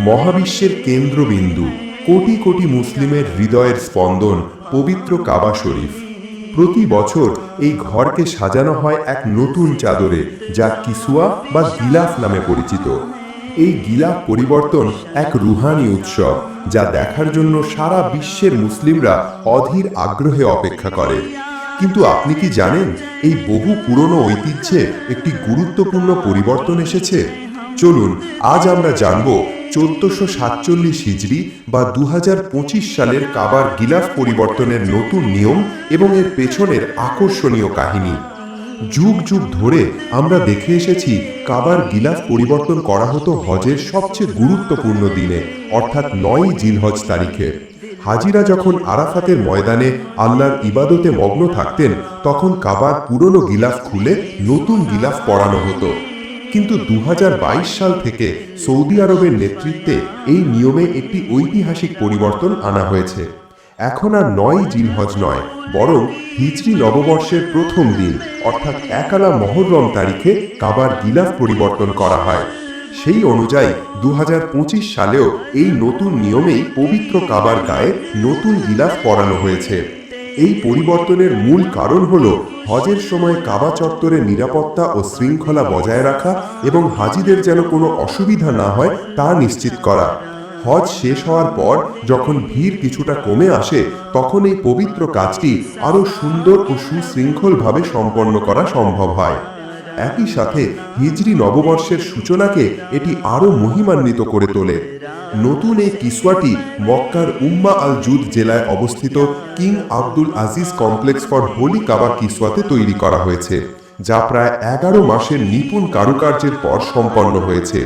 মহাবিশ্বের কেন্দ্রবিন্দু কোটি কোটি মুসলিমের হৃদয়ের স্পন্দন পবিত্র কাবা শরীফ। প্রতি বছর এই ঘরকে সাজানো হয় এক নতুন চাদরে, যা কিসুয়া বা গিলাফ নামে পরিচিত। এই গিলাফ পরিবর্তন এক রুহানি উৎসব, যা দেখার জন্য সারা বিশ্বের মুসলিমরা অধীর আগ্রহে অপেক্ষা করে। কিন্তু আপনি কি জানেন, এই বহু পুরনো ঐতিহ্যে একটি গুরুত্বপূর্ণ পরিবর্তন এসেছে? চলুন, আজ আমরা জানব চোদ্দশো সাতচল্লিশ হিজড়ি বা দু হাজার পঁচিশ সালের কাবার গিলাফ পরিবর্তনের নতুন নিয়ম এবং এর পেছনের আকর্ষণীয় কাহিনী। যুগ যুগ ধরে আমরা দেখে এসেছি কাবার গিলাফ পরিবর্তন করা হতো হজের সবচেয়ে গুরুত্বপূর্ণ দিনে, অর্থাৎ নয় জিলহজ তারিখে। হাজিরা যখন আরাফাতের ময়দানে আল্লাহর ইবাদতে মগ্ন থাকতেন, তখন কাবার পুরনো গিলাফ খুলে নতুন গিলাফ পরানো হতো। কিন্তু দু হাজার বাইশ সাল থেকে সৌদি আরবের নেতৃত্বে এই নিয়মে একটি ঐতিহাসিক পরিবর্তন আনা হয়েছে। এখন আর নয় জিলহজ নয়, বরং হিজরি নববর্ষের প্রথম দিন, অর্থাৎ একালা মহররম তারিখে কাবার গিলাফ পরিবর্তন করা হয়। সেই অনুযায়ী দু হাজার পঁচিশ সালেও এই নতুন নিয়মেই পবিত্র কাবার গায়ে নতুন গিলাফ পরানো হয়েছে। এই পরিবর্তনের মূল কারণ হল হজের সময় কাবা চত্বরের নিরাপত্তা ও শৃঙ্খলা বজায় রাখা এবং হাজিদের যেন কোনো অসুবিধা না হয় তা নিশ্চিত করা। হজ শেষ হওয়ার পর যখন ভিড় কিছুটা কমে আসে, তখন এই পবিত্র কাজটি আরও সুন্দর ও সুশৃঙ্খলভাবে সম্পন্ন করা সম্ভব হয়। একই সাথে হিজরি নববর্ষের সূচনাকে এটি আরও মহিমান্বিত করে তোলে। নতুন এই কিসওয়াটি মক্কার উম্মা আল জুদ জেলায় অবস্থিত King Abdul Aziz complex for holy Kaaba কিসওয়াতে তৈরি করা হয়েছে, যা প্রায় এগারো মাসের নিপুণ কারুকার্যের পর সম্পন্ন হয়েছে।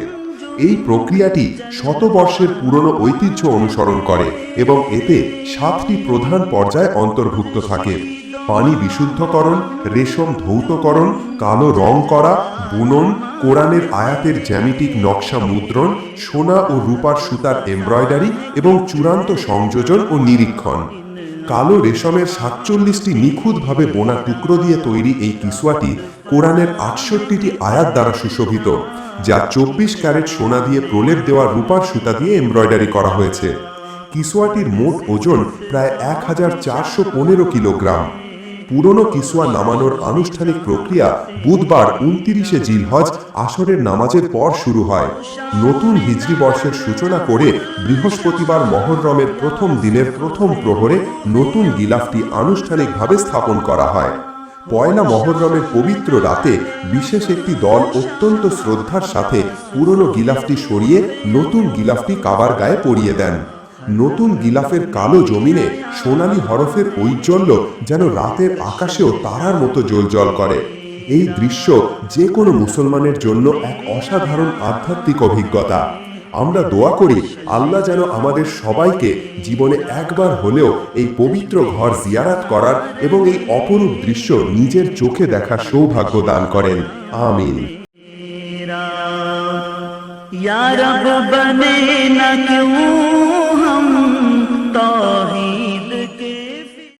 এই প্রক্রিয়াটি শতবর্ষের পুরনো ঐতিহ্য অনুসরণ করে এবং এতে সাতটি প্রধান পর্যায় অন্তর্ভুক্ত থাকে। পানি বিশুদ্ধকরণ, রেশম ধৌতকরণ, কালো রং করা, বুনন কোরআনের আয়াতের জ্যামিতিক নকশা মুদ্রণ, সোনা ও রূপার সুতার এমব্রয়ডারি এবং চূড়ান্ত সংযোজন ও নিরীক্ষণ। কালো রেশমের সাতচল্লিশটি নিখুঁতভাবে বোনা টুকরো দিয়ে তৈরি এই কিসুয়াটি কোরআনের আটষট্টিটি আয়াত দ্বারা সুশোভিত, যা চব্বিশ ক্যারেট সোনা দিয়ে প্রলেপ দেওয়া রূপার সুতা দিয়ে এমব্রয়ডারি করা হয়েছে। কিসুয়াটির মোট ওজন প্রায় এক হাজার চারশো পনেরো কিলোগ্রাম। পুরনো কিসুয়া নামানোর আনুষ্ঠানিক প্রক্রিয়া বুধবার উনতিরিশে জিলহজ আসরের নামাজের পর শুরু হয়। নতুন হিজরি বর্ষের সূচনা করে বৃহস্পতিবার মহররমের প্রথম দিনের প্রথম প্রহরে নতুন গিলাফটি আনুষ্ঠানিকভাবে স্থাপন করা হয়। পয়লা মহররমের পবিত্র রাতে বিশেষ একটি দল অত্যন্ত শ্রদ্ধার সাথে পুরনো গিলাফটি সরিয়ে নতুন গিলাফটি কাবার গায়ে পরিয়ে দেন। নতুন গিলাফের কালো জমিনে সোনালী হরফের ঐজ্জ্বল্য যেন রাতের আকাশেও তারার মতো জ্বলজ্বল করে এই দৃশ্য যে কোনো মুসলমানের জন্য এক অসাধারণ আধ্যাত্মিক অভিজ্ঞতা আমরা দোয়া করি আল্লাহ যেন আমাদের সবাইকে জীবনে একবার হলেও এই পবিত্র ঘর জিয়ারাত করার এবং এই অপরূপ দৃশ্য নিজের চোখে দেখার সৌভাগ্য দান করেন আমিন तेरा या रब बने न क्यों নাম